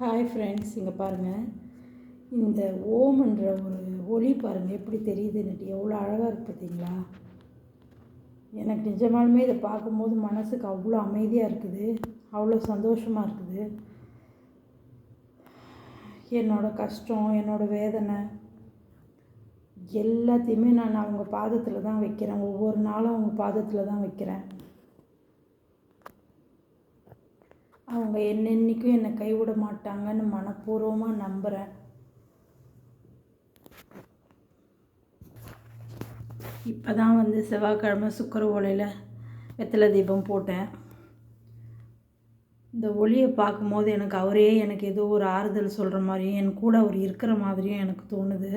Hi friends இங்கே பாருங்கள் இந்த ஓம்ன்ற ஒரு ஒளி பாருங்கள் எப்படி தெரியுதுன்னுட்டு எவ்வளோ அழகாக இருக்குது பார்த்தீங்களா? எனக்கு நிஜமாலுமே இதை பார்க்கும்போது மனசுக்கு அவ்வளோ அமைதியாக இருக்குது. அவ்வளோ சந்தோஷமாக இருக்குது. என்னோடய கஷ்டம் என்னோடய வேதனை எல்லாத்தையுமே நான் அவங்க பாதத்தில் தான் வைக்கிறேன். ஒவ்வொரு நாளும் அவங்க பாதத்தில் தான் வைக்கிறேன். அவங்க என்னென்னைக்கும் என்னை கைவிட மாட்டாங்கன்னு மனப்பூர்வமாக நம்புகிறேன் இப்போ தான் வந்து செவ்வாய்க்கிழமை சுக்கர ஓலையில் வெத்தலை தீபம் போட்டேன். இந்த ஒளியை பார்க்கும்போது எனக்கு அவரே எனக்கு ஏதோ ஒரு ஆறுதல் சொல்கிற மாதிரியும் என் கூட அவர் இருக்கிற மாதிரியும் எனக்கு தோணுது.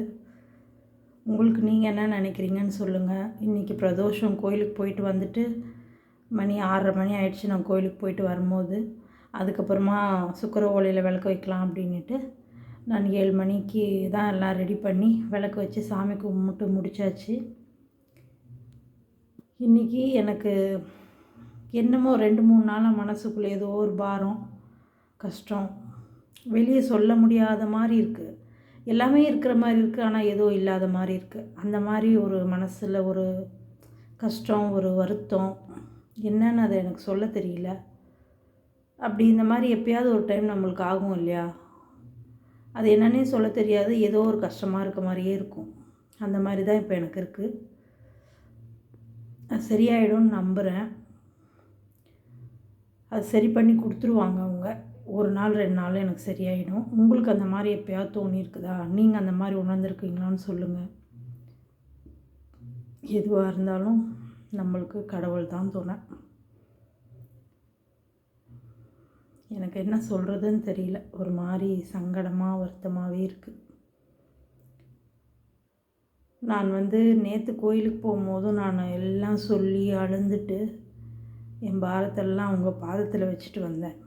உங்களுக்கு நீங்கள் என்ன நினைக்கிறீங்கன்னு சொல்லுங்கள் இன்றைக்கி பிரதோஷம் கோயிலுக்கு போயிட்டு வந்துட்டு மணி ஆறரை மணி ஆயிடுச்சு நான் கோயிலுக்கு போயிட்டு வரும்போது. அதுக்கப்புறமா சுக்கர ஓலையில் விளக்கு வைக்கலாம் அப்படின்ட்டு நான் ஏழு மணிக்கு தான் எல்லாம் ரெடி பண்ணி விளக்கு வச்சு சாமி கும்பிட்டு முடித்தாச்சு இன்றைக்கி எனக்கு என்னமோ ரெண்டு மூணு நாளாக மனசுக்குள்ளே ஏதோ ஒரு பாரம் கஷ்டம். வெளியே சொல்ல முடியாத மாதிரி இருக்குது எல்லாமே இருக்கிற மாதிரி இருக்குது ஆனால் ஏதோ இல்லாத மாதிரி இருக்குது அந்த மாதிரி ஒரு மனசில் ஒரு கஷ்டம் ஒரு வருத்தம். என்னன்னு அதை எனக்கு சொல்ல தெரியல. அப்படி இந்த மாதிரி எப்பயாவது ஒரு டைம் நம்மளுக்கு ஆகும் இல்லையா? அது என்னன்னே சொல்ல தெரியாது. ஏதோ ஒரு கஷ்டமாக இருக்க மாதிரியே இருக்கும். அந்த மாதிரி தான் இப்போ எனக்கு இருக்குது அது சரியாயிடும்னு நம்புகிறேன் அது சரி பண்ணி கொடுத்துருவாங்க அவங்க. ஒரு நாள் ரெண்டு நாள் எனக்கு சரியாயிடும். உங்களுக்கு அந்த மாதிரி எப்போயாவது தோணியிருக்குதா நீங்கள் அந்த மாதிரி உணர்ந்துருக்கீங்களான்னு சொல்லுங்கள் எதுவாக இருந்தாலும் நம்மளுக்கு கடவுள் தான் துணை. எனக்கு என்ன சொல்கிறதுன்னு தெரியல. ஒரு மாதிரி சங்கடமாக வருத்தமாகவே இருக்குது நான் வந்து நேற்று கோயிலுக்கு போகும்போதும் நான் எல்லாம் சொல்லி அழுந்துட்டு என் பாரத்தெல்லாம் அவங்க பாதத்தில் வச்சுட்டு வந்தேன்.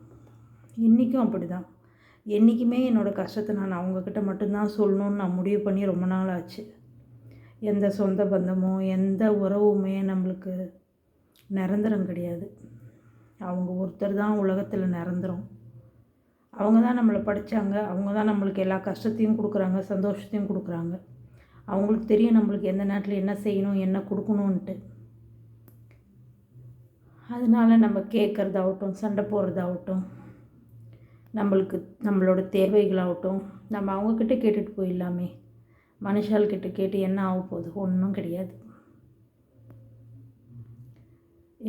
இன்றைக்கும் அப்படி தான் என்றைக்குமே என்னோடய கஷ்டத்தை நான் அவங்கக்கிட்ட மட்டும்தான் சொல்லணுன்னு நான் முடிவு பண்ணி ரொம்ப நாள் ஆச்சு. எந்த சொந்த பந்தமோ எந்த உறவுமே நம்மளுக்கு நிரந்தரம் கிடையாது. அவங்க ஒருத்தர் தான் உலகத்தில் நிரந்தரம். அவங்க தான் நம்மளை படித்தாங்க அவங்க தான் நம்மளுக்கு எல்லா கஷ்டத்தையும் கொடுக்குறாங்க சந்தோஷத்தையும் கொடுக்குறாங்க. அவங்களுக்கு தெரியும் நம்மளுக்கு எந்த நேரத்தில் என்ன செய்யணும் என்ன கொடுக்கணுன்ட்டு அதனால் நம்ம கேட்குறதாகட்டும் சண்டை போடுறதாகட்டும் நம்மளுக்கு நம்மளோட தேவைகளாகட்டும் நம்ம அவங்கக்கிட்ட கேட்டுட்டு போயிடலாமே. மனுஷால்கிட்ட கேட்டு என்ன ஆக போகுது ஒன்றும் கிடையாது.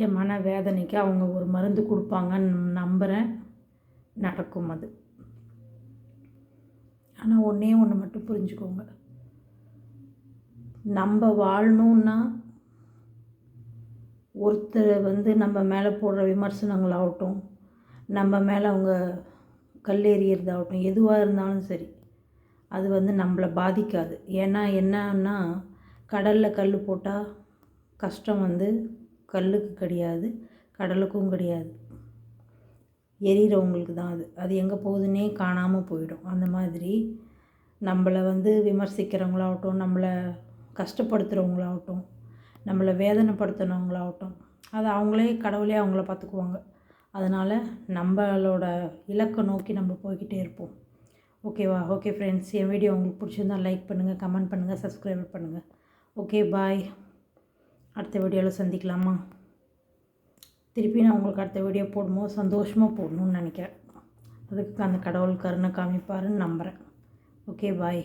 என் மன வேதனைக்கு அவங்க ஒரு மருந்து கொடுப்பாங்கன்னு நம்புகிறேன் நடக்கும் அது. ஆனால் ஒன்றே ஒன்று மட்டும் புரிஞ்சுக்கோங்க. நம்ம வாழணுன்னா ஒருத்தர் வந்து நம்ம மேலே போடுற விமர்சனங்களாகட்டும் நம்ம மேலே அவங்க கல்லேறியறதாகட்டும் எதுவாக இருந்தாலும் சரி அது வந்து நம்மளை பாதிக்காது. ஏன்னா என்னன்னா கடலில் கல் போட்டால் கஷ்டம் வந்து கல்லுக்கு கிடையாது கடலுக்கும் கிடையாது. எரிகிறவங்களுக்கு தான் அது. அது எங்கே போகுதுன்னே காணாமல் போயிடும். அந்த மாதிரி நம்மளை வந்து விமர்சிக்கிறவங்களாகட்டும் நம்மளை கஷ்டப்படுத்துகிறவங்களாகட்டும் நம்மளை வேதனைப்படுத்துனவங்களாகட்டும் அது அவங்களே கடவுளே அவங்கள பார்த்துக்குவாங்க. அதனால் நம்மளோட இலக்கை நோக்கி நம்ம போய்கிட்டே இருப்போம். ஓகேவா? ஓகே ஃப்ரெண்ட்ஸ் என் வீடியோ உங்களுக்கு பிடிச்சிருந்தால் லைக் பண்ணுங்கள் கமெண்ட் பண்ணுங்கள் சப்ஸ்கிரைப் பண்ணுங்கள் ஓகே பாய் அடுத்த வீடியோவில் சந்திக்கலாமா? திருப்பி நான் உங்களுக்கு அடுத்த வீடியோ போடும்போது சந்தோஷமாக போடணும்னு நினைக்கிறேன். அதுக்கு அந்த கடவுள் கருணை காமிப்பாருன்னு நம்புகிறேன் ஓகே பாய்.